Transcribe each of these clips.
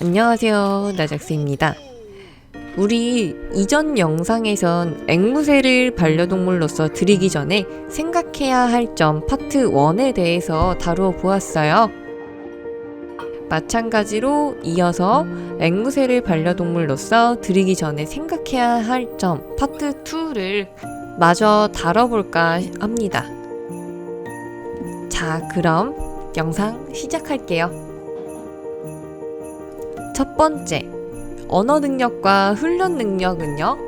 안녕하세요. 나작스입니다. 우리 이전 영상에선 앵무새를 반려동물로서 들이기 전에 생각해야 할 점 파트 1에 대해서 다루어 보았어요. 마찬가지로 이어서 앵무새를 반려동물로서 들이기 전에 생각해야 할 점 파트 2를 마저 다뤄볼까 합니다. 자, 그럼 영상 시작할게요. 첫 번째, 언어 능력과 훈련 능력은요?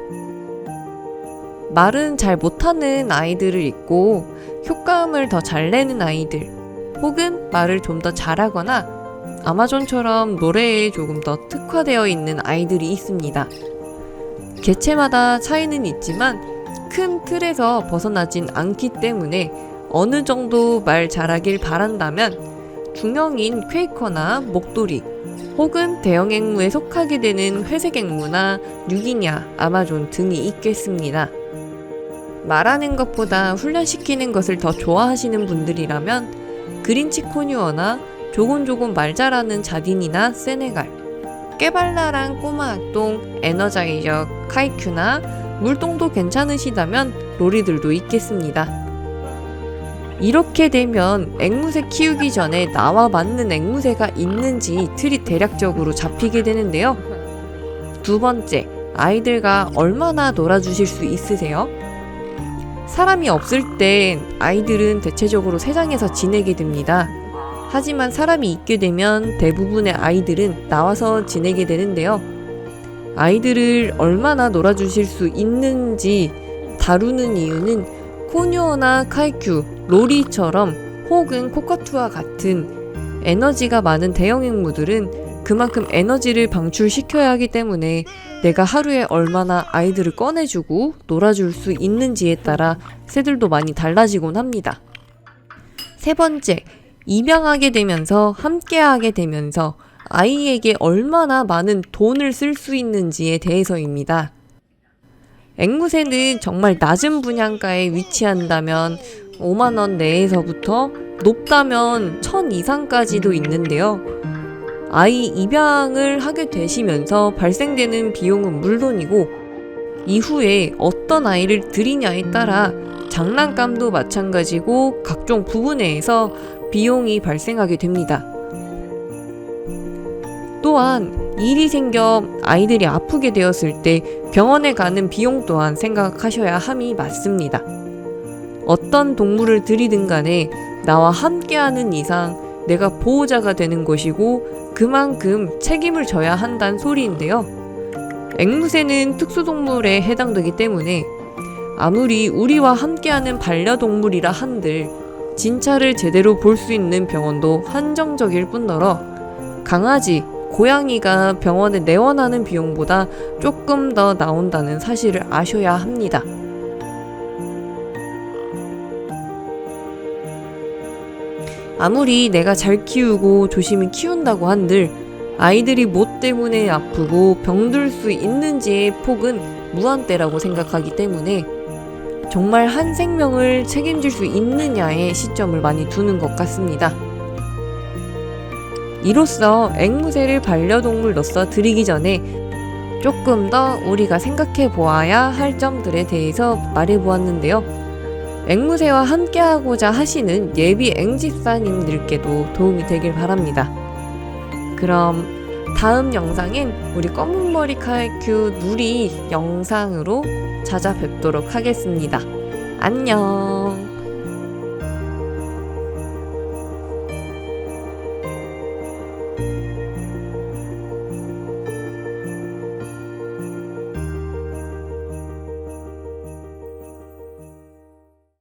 말은 잘 못하는 아이들을 있고 효과음을 더 잘 내는 아이들, 혹은 말을 좀 더 잘하거나 아마존처럼 노래에 조금 더 특화되어 있는 아이들이 있습니다. 개체마다 차이는 있지만 큰 틀에서 벗어나진 않기 때문에 어느 정도 말 잘하길 바란다면 중형인 퀘이커나 목도리 혹은 대형 앵무에 속하게 되는 회색 앵무나 뉴기냐, 아마존 등이 있겠습니다. 말하는 것보다 훈련시키는 것을 더 좋아하시는 분들이라면 그린치 코뉴어나 조곤조곤 말 잘하는 자딘이나 세네갈, 깨발랄한 꼬마 악동, 에너자이저, 카이큐나 물동도 괜찮으시다면 로리들도 있겠습니다. 이렇게 되면 앵무새 키우기 전에 나와 맞는 앵무새가 있는지 틀이 대략적으로 잡히게 되는데요. 두 번째, 아이들과 얼마나 놀아주실 수 있으세요? 사람이 없을 땐 아이들은 대체적으로 세상에서 지내게 됩니다. 하지만 사람이 있게 되면 대부분의 아이들은 나와서 지내게 되는데요. 아이들을 얼마나 놀아주실 수 있는지 다루는 이유는 코뉴어나 카이큐, 로리처럼 혹은 코카투와 같은 에너지가 많은 대형 앵무들은 그만큼 에너지를 방출시켜야 하기 때문에 내가 하루에 얼마나 아이들을 꺼내주고 놀아줄 수 있는지에 따라 새들도 많이 달라지곤 합니다. 세 번째, 입양하게 되면서 함께하게 되면서 아이에게 얼마나 많은 돈을 쓸 수 있는지에 대해서입니다. 앵무새는 정말 낮은 분양가에 위치한다면 5만원 내에서부터 높다면 1000 이상까지도 있는데요. 아이 입양을 하게 되시면서 발생되는 비용은 물론이고 이후에 어떤 아이를 들이냐에 따라 장난감도 마찬가지고 각종 부분에서 비용이 발생하게 됩니다. 또한 일이 생겨 아이들이 아프게 되었을 때 병원에 가는 비용 또한 생각하셔야 함이 맞습니다. 어떤 동물을 들이든 간에 나와 함께하는 이상 내가 보호자가 되는 것이고 그만큼 책임을 져야 한다는 소리인데요. 앵무새는 특수동물에 해당되기 때문에 아무리 우리와 함께하는 반려동물이라 한들 진찰을 제대로 볼 수 있는 병원도 한정적일 뿐더러 강아지, 고양이가 병원에 내원하는 비용보다 조금 더 나온다는 사실을 아셔야 합니다. 아무리 내가 잘 키우고 조심히 키운다고 한들 아이들이 뭐 때문에 아프고 병들 수 있는지의 폭은 무한대라고 생각하기 때문에 정말 한 생명을 책임질 수 있느냐에 시점을 많이 두는 것 같습니다. 이로써 앵무새를 반려동물로서 들이기 전에 조금 더 우리가 생각해 보아야 할 점들에 대해서 말해 보았는데요. 앵무새와 함께하고자 하시는 예비 앵집사님들께도 도움이 되길 바랍니다. 그럼 다음 영상엔 우리 검은머리 카이큐 누리 영상으로 찾아뵙도록 하겠습니다. 안녕!